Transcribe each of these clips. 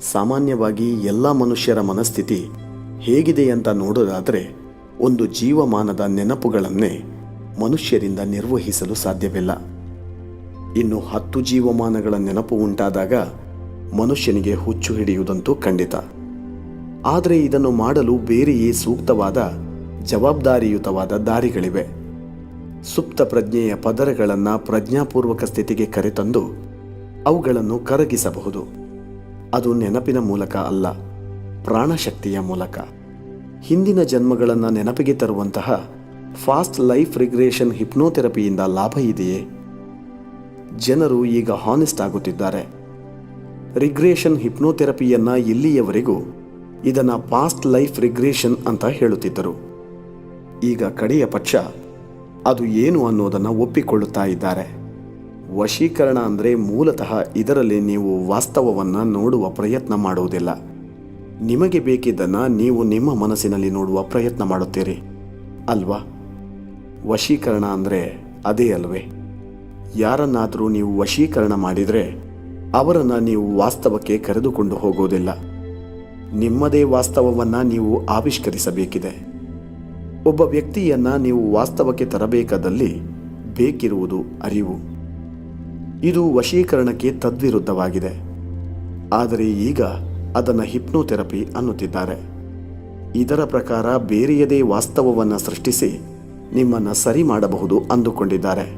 ಸಾಮಾನ್ಯವಾಗಿ ಎಲ್ಲ ಮನುಷ್ಯರ ಮನಸ್ಥಿತಿ ಹೇಗಿದೆ ಅಂತ ನೋಡೋದಾದರೆ ಒಂದು ಜೀವಮಾನದ ನೆನಪುಗಳನ್ನೇ ಮನುಷ್ಯರಿಂದ ನಿರ್ವಹಿಸಲು ಸಾಧ್ಯವಿಲ್ಲ. ಇನ್ನು ಹತ್ತು ಜೀವಮಾನಗಳ ನೆನಪು ಉಂಟಾದಾಗ ಮನುಷ್ಯನಿಗೆ ಹುಚ್ಚು ಹಿಡಿಯುವುದಂತೂ ಖಂಡಿತ. ಆದರೆ ಇದನ್ನು ಮಾಡಲು ಬೇರೆಯೇ ಸೂಕ್ತವಾದ, ಜವಾಬ್ದಾರಿಯುತವಾದ ದಾರಿಗಳಿವೆ. ಸುಪ್ತ ಪ್ರಜ್ಞೆಯ ಪದರಗಳನ್ನು ಪ್ರಜ್ಞಾಪೂರ್ವಕ ಸ್ಥಿತಿಗೆ ಕರೆತಂದು ಅವುಗಳನ್ನು ಕರಗಿಸಬಹುದು. ಅದು ನೆನಪಿನ ಮೂಲಕ ಅಲ್ಲ, ಪ್ರಾಣಶಕ್ತಿಯ ಮೂಲಕ. ಹಿಂದಿನ ಜನ್ಮಗಳನ್ನು ನೆನಪಿಗೆ ತರುವಂತಹ ಫಾಸ್ಟ್ ಲೈಫ್ ರಿಗ್ರೇಷನ್ ಹಿಪ್ನೋಥೆರಪಿಯಿಂದ ಲಾಭ ಇದೆಯೇ? ಜನರು ಈಗ ಹಾನೆಸ್ಟ್ ಆಗುತ್ತಿದ್ದಾರೆ. ರಿಗ್ರೇಷನ್ ಹಿಪ್ನೋಥೆರಪಿಯನ್ನ ಇಲ್ಲಿಯವರೆಗೂ ಇದನ್ನು ಪಾಸ್ಟ್ ಲೈಫ್ ರಿಗ್ರೇಷನ್ ಅಂತ ಹೇಳುತ್ತಿದ್ದರು. ಈಗ ಕಡೆಯ ಪಕ್ಷ ಅದು ಏನು ಅನ್ನೋದನ್ನು ಒಪ್ಪಿಕೊಳ್ಳುತ್ತಾ ಇದ್ದಾರೆ. ವಶೀಕರಣ ಅಂದರೆ ಮೂಲತಃ ಇದರಲ್ಲಿ ನೀವು ವಾಸ್ತವವನ್ನು ನೋಡುವ ಪ್ರಯತ್ನ ಮಾಡುವುದಿಲ್ಲ. ನಿಮಗೆ ಬೇಕಿದ್ದನ್ನು ನೀವು ನಿಮ್ಮ ಮನಸ್ಸಿನಲ್ಲಿ ನೋಡುವ ಪ್ರಯತ್ನ ಮಾಡುತ್ತೀರಿ. ಅಲ್ವಾ? ವಶೀಕರಣ ಅಂದರೆ ಅದೇ ಅಲ್ವೇ? ಯಾರನ್ನಾದರೂ ನೀವು ವಶೀಕರಣ ಮಾಡಿದರೆ ಅವರನ್ನು ನೀವು ವಾಸ್ತವಕ್ಕೆ ಕರೆದುಕೊಂಡು ಹೋಗೋದಿಲ್ಲ. ನಿಮ್ಮದೇ ವಾಸ್ತವವನ್ನು ನೀವು ಆವಿಷ್ಕರಿಸಬೇಕಿದೆ. ಒಬ್ಬ ವ್ಯಕ್ತಿಯನ್ನು ನೀವು ವಾಸ್ತವಕ್ಕೆ ತರಬೇಕಾದಲ್ಲಿ ಬೇಕಿರುವುದು ಅರಿವು. ಇದು ವಶೀಕರಣಕ್ಕೆ ತದ್ವಿರುದ್ಧವಾಗಿದೆ. ಆದರೆ ಈಗ ಅದನ್ನು ಹಿಪ್ನೋಥೆರಪಿ ಅನ್ನುತ್ತಿದ್ದಾರೆ. ಇದರ ಪ್ರಕಾರ ಬೇರೆಯದೇ ವಾಸ್ತವವನ್ನು ಸೃಷ್ಟಿಸಿ ನಿಮ್ಮನ್ನು ಸರಿ ಮಾಡಬಹುದು ಅಂದುಕೊಂಡಿದ್ದಾರೆ.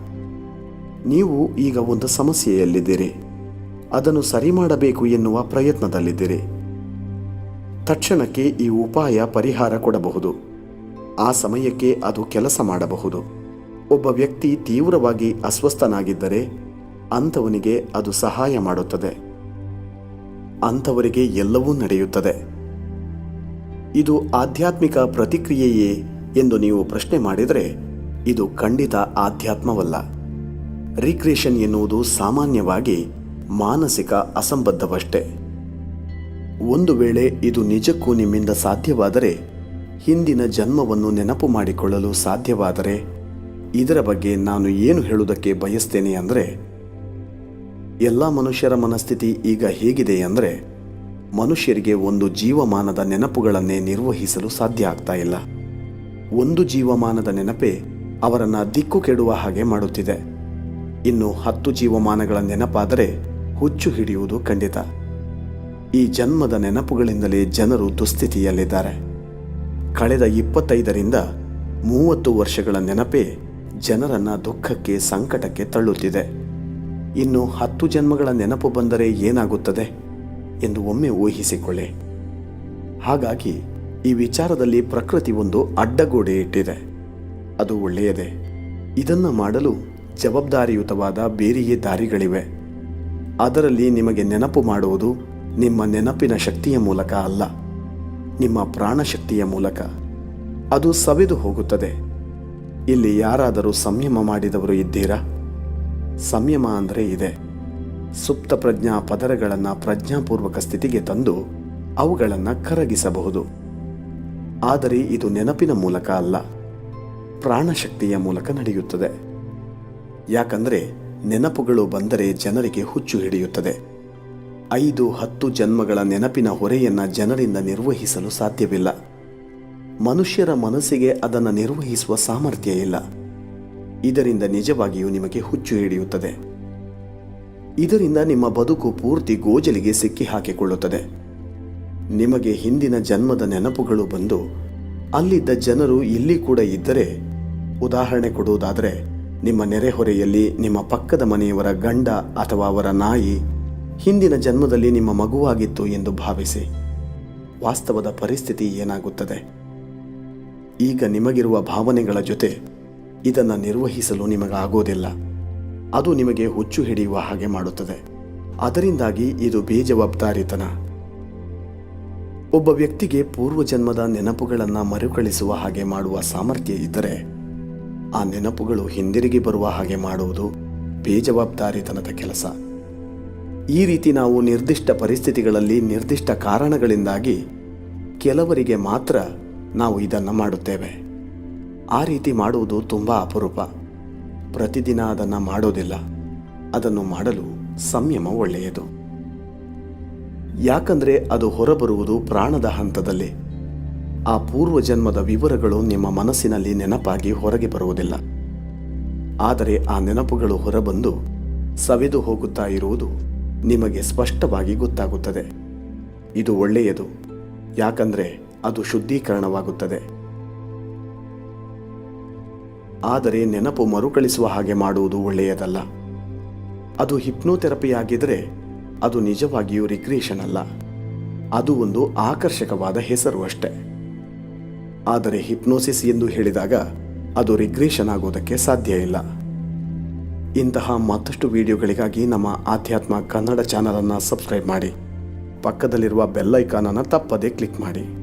ನೀವು ಈಗ ಒಂದು ಸಮಸ್ಯೆಯಲ್ಲಿದ್ದೀರಿ. ಅದನ್ನು ಸರಿ ಮಾಡಬೇಕು ಎನ್ನುವ ಪ್ರಯತ್ನದಲ್ಲಿದ್ದೀರಿ. ತಕ್ಷಣಕ್ಕೆ ಈ ಉಪಾಯ ಪರಿಹಾರ ಕೊಡಬಹುದು. ಆ ಸಮಯಕ್ಕೆ ಅದು ಕೆಲಸ ಮಾಡಬಹುದು. ಒಬ್ಬ ವ್ಯಕ್ತಿ ತೀವ್ರವಾಗಿ ಅಸ್ವಸ್ಥನಾಗಿದ್ದರೆ ಅಂಥವನಿಗೆ ಅದು ಸಹಾಯ ಮಾಡುತ್ತದೆ. ಅಂಥವರಿಗೆ ಎಲ್ಲವೂ ನಡೆಯುತ್ತದೆ. ಇದು ಆಧ್ಯಾತ್ಮಿಕ ಪ್ರತಿಕ್ರಿಯೆಯೇ ಎಂದು ನೀವು ಪ್ರಶ್ನೆ ಮಾಡಿದರೆ, ಇದು ಖಂಡಿತ ಆಧ್ಯಾತ್ಮವಲ್ಲ. ರಿಕ್ರಿಯೇಷನ್ ಎನ್ನುವುದು ಸಾಮಾನ್ಯವಾಗಿ ಮಾನಸಿಕ ಅಸಂಬದ್ಧವಷ್ಟೇ. ಒಂದು ವೇಳೆ ಇದು ನಿಜಕ್ಕೂ ನಿಮ್ಮಿಂದ ಸಾಧ್ಯವಾದರೆ, ಹಿಂದಿನ ಜನ್ಮವನ್ನು ನೆನಪು ಮಾಡಿಕೊಳ್ಳಲು ಸಾಧ್ಯವಾದರೆ, ಇದರ ಬಗ್ಗೆ ನಾನು ಏನು ಹೇಳುವುದಕ್ಕೆ ಬಯಸ್ತೇನೆ ಅಂದರೆ ಎಲ್ಲ ಮನುಷ್ಯರ ಮನಸ್ಥಿತಿ ಈಗ ಹೇಗಿದೆ ಅಂದರೆ ಮನುಷ್ಯರಿಗೆ ಒಂದು ಜೀವಮಾನದ ನೆನಪುಗಳನ್ನೇ ನಿರ್ವಹಿಸಲು ಸಾಧ್ಯ ಆಗ್ತಾ ಇಲ್ಲ. ಒಂದು ಜೀವಮಾನದ ನೆನಪೇ ಅವರನ್ನು ದಿಕ್ಕು ಕೆಡುವ ಹಾಗೆ ಮಾಡುತ್ತಿದೆ. ಇನ್ನು ಹತ್ತು ಜೀವಮಾನಗಳ ನೆನಪಾದರೆ ಹುಚ್ಚು ಹಿಡಿಯುವುದು ಖಂಡಿತ. ಈ ಜನ್ಮದ ನೆನಪುಗಳಿಂದಲೇ ಜನರು ದುಸ್ಥಿತಿಯಲ್ಲಿದ್ದಾರೆ. ಕಳೆದ ಇಪ್ಪತ್ತೈದರಿಂದ ಮೂವತ್ತು ವರ್ಷಗಳ ನೆನಪೇ ಜನರನ್ನ ದುಃಖಕ್ಕೆ ಸಂಕಟಕ್ಕೆ ತಳ್ಳುತ್ತಿದೆ. ಇನ್ನು ಹತ್ತು ಜನ್ಮಗಳ ನೆನಪು ಬಂದರೆ ಏನಾಗುತ್ತದೆ ಎಂದು ಒಮ್ಮೆ ಊಹಿಸಿಕೊಳ್ಳಿ. ಹಾಗಾಗಿ ಈ ವಿಚಾರದಲ್ಲಿ ಪ್ರಕೃತಿ ಒಂದು ಅಡ್ಡಗೋಡೆ ಇಟ್ಟಿದೆ. ಅದು ಒಳ್ಳೆಯದೇ. ಇದನ್ನು ಮಾಡಲು ಜವಾಬ್ದಾರಿಯುತವಾದ ಬೇರೆಯೇ ದಾರಿಗಳಿವೆ. ಅದರಲ್ಲಿ ನಿಮಗೆ ನೆನಪು ಮಾಡುವುದು ನಿಮ್ಮ ನೆನಪಿನ ಶಕ್ತಿಯ ಮೂಲಕ ಅಲ್ಲ, ನಿಮ್ಮ ಪ್ರಾಣಶಕ್ತಿಯ ಮೂಲಕ. ಅದು ಸವೆದು ಹೋಗುತ್ತದೆ. ಇಲ್ಲಿ ಯಾರಾದರೂ ಸಂಯಮ ಮಾಡಿದವರು ಇದ್ದೀರಾ? ಸಂಯಮ ಅಂದರೆ ಇದೆ. ಸುಪ್ತ ಪ್ರಜ್ಞಾ ಪದರಗಳನ್ನು ಪ್ರಜ್ಞಾಪೂರ್ವಕ ಸ್ಥಿತಿಗೆ ತಂದು ಅವುಗಳನ್ನು ಕರಗಿಸಬಹುದು. ಆದರೆ ಇದು ನೆನಪಿನ ಮೂಲಕ ಅಲ್ಲ, ಪ್ರಾಣಶಕ್ತಿಯ ಮೂಲಕ ನಡೆಯುತ್ತದೆ. ಯಾಕಂದರೆ ನೆನಪುಗಳು ಬಂದರೆ ಜನರಿಗೆ ಹುಚ್ಚು ಹಿಡಿಯುತ್ತದೆ. ಐದು, ಹತ್ತು ಜನ್ಮಗಳ ನೆನಪಿನ ಹೊರೆಯನ್ನ ಜನರಿಂದ ನಿರ್ವಹಿಸಲು ಸಾಧ್ಯವಿಲ್ಲ. ಮನುಷ್ಯರ ಮನಸ್ಸಿಗೆ ಅದನ್ನು ನಿರ್ವಹಿಸುವ ಸಾಮರ್ಥ್ಯ ಇಲ್ಲ. ಇದರಿಂದ ನಿಜವಾಗಿಯೂ ನಿಮಗೆ ಹುಚ್ಚು ಹಿಡಿಯುತ್ತದೆ. ಇದರಿಂದ ನಿಮ್ಮ ಬದುಕು ಪೂರ್ತಿ ಗೋಜಲಿಗೆ ಸಿಕ್ಕಿ ಹಾಕಿಕೊಳ್ಳುತ್ತದೆ. ನಿಮಗೆ ಹಿಂದಿನ ಜನ್ಮದ ನೆನಪುಗಳು ಬಂದು, ಅಲ್ಲಿದ್ದ ಜನರು ಇಲ್ಲಿ ಕೂಡ ಇದ್ದರೆ, ಉದಾಹರಣೆ ಕೊಡುವುದಾದರೆ, ನಿಮ್ಮ ನೆರೆಹೊರೆಯಲ್ಲಿ ನಿಮ್ಮ ಪಕ್ಕದ ಮನೆಯವರ ಗಂಡ ಅಥವಾ ಅವರ ನಾಯಿ ಹಿಂದಿನ ಜನ್ಮದಲ್ಲಿ ನಿಮ್ಮ ಮಗುವಾಗಿತ್ತು ಎಂದು ಭಾವಿಸಿ, ವಾಸ್ತವದ ಪರಿಸ್ಥಿತಿ ಏನಾಗುತ್ತದೆ? ಈಗ ನಿಮಗಿರುವ ಭಾವನೆಗಳ ಜೊತೆ ಇದನ್ನು ನಿರ್ವಹಿಸಲು ನಿಮಗಾಗೋದಿಲ್ಲ. ಅದು ನಿಮಗೆ ಹುಚ್ಚು ಹಿಡಿಯುವ ಹಾಗೆ ಮಾಡುತ್ತದೆ. ಅದರಿಂದಾಗಿ ಇದು ಬೇಜವಾಬ್ದಾರಿತನ. ಒಬ್ಬ ವ್ಯಕ್ತಿಗೆ ಪೂರ್ವಜನ್ಮದ ನೆನಪುಗಳನ್ನು ಮರುಕಳಿಸುವ ಹಾಗೆ ಮಾಡುವ ಸಾಮರ್ಥ್ಯ ಇದ್ದರೆ, ಆ ನೆನಪುಗಳು ಹಿಂದಿರುಗಿ ಬರುವ ಹಾಗೆ ಮಾಡುವುದು ಬೇಜವಾಬ್ದಾರಿತನದ ಕೆಲಸ. ಈ ರೀತಿ ನಾವು ನಿರ್ದಿಷ್ಟ ಪರಿಸ್ಥಿತಿಗಳಲ್ಲಿ ನಿರ್ದಿಷ್ಟ ಕಾರಣಗಳಿಂದಾಗಿ ಕೆಲವರಿಗೆ ಮಾತ್ರ ನಾವು ಇದನ್ನು ಮಾಡುತ್ತೇವೆ. ಆ ರೀತಿ ಮಾಡುವುದು ತುಂಬ ಅಪರೂಪ. ಪ್ರತಿದಿನ ಅದನ್ನು ಮಾಡೋದಿಲ್ಲ. ಅದನ್ನು ಮಾಡಲು ಸಂಯಮ ಒಳ್ಳೆಯದು. ಯಾಕಂದ್ರೆ ಅದು ಹೊರಬರುವುದು ಪ್ರಾಣದ ಹಂತದಲ್ಲಿ. ಆ ಪೂರ್ವ ಜನ್ಮದ ವಿವರಗಳು ನಿಮ್ಮ ಮನಸ್ಸಿನಲ್ಲಿ ನೆನಪಾಗಿ ಹೊರಗೆ ಬರುವುದಿಲ್ಲ. ಆದರೆ ಆ ನೆನಪುಗಳು ಹೊರಬಂದು ಸವೆದು ಹೋಗುತ್ತಾ ಇರುವುದು ನಿಮಗೆ ಸ್ಪಷ್ಟವಾಗಿ ಗೊತ್ತಾಗುತ್ತದೆ. ಇದು ಒಳ್ಳೆಯದು. ಯಾಕಂದ್ರೆ ಅದು ಶುದ್ಧೀಕರಣವಾಗುತ್ತದೆ. ಆದರೆ ನೆನಪು ಮರುಕಳಿಸುವ ಹಾಗೆ ಮಾಡುವುದು ಒಳ್ಳೆಯದಲ್ಲ. ಅದು ಹಿಪ್ನೋಥೆರಪಿ ಆಗಿದ್ರೆ ಅದು ನಿಜವಾಗಿಯೂ ರಿಕ್ರಿಯೇಷನ್ ಅಲ್ಲ. ಅದು ಒಂದು ಆಕರ್ಷಕವಾದ ಹೆಸರು ಅಷ್ಟೆ. ಆದರೆ ಹಿಪ್ನೋಸಿಸ್ ಎಂದು ಹೇಳಿದಾಗ ಅದು ರಿಗ್ರೇಷನ್ ಆಗೋದಕ್ಕೆ ಸಾಧ್ಯ ಇಲ್ಲ. ಇಂತಹ ಮತ್ತಷ್ಟು ವಿಡಿಯೋಗಳಿಗಾಗಿ ನಮ್ಮ ಆಧ್ಯಾತ್ಮ ಕನ್ನಡ ಚಾನಲನ್ನು ಸಬ್ಸ್ಕ್ರೈಬ್ ಮಾಡಿ. ಪಕ್ಕದಲ್ಲಿರುವ ಬೆಲ್ಲೈಕಾನನ್ನು ತಪ್ಪದೇ ಕ್ಲಿಕ್ ಮಾಡಿ.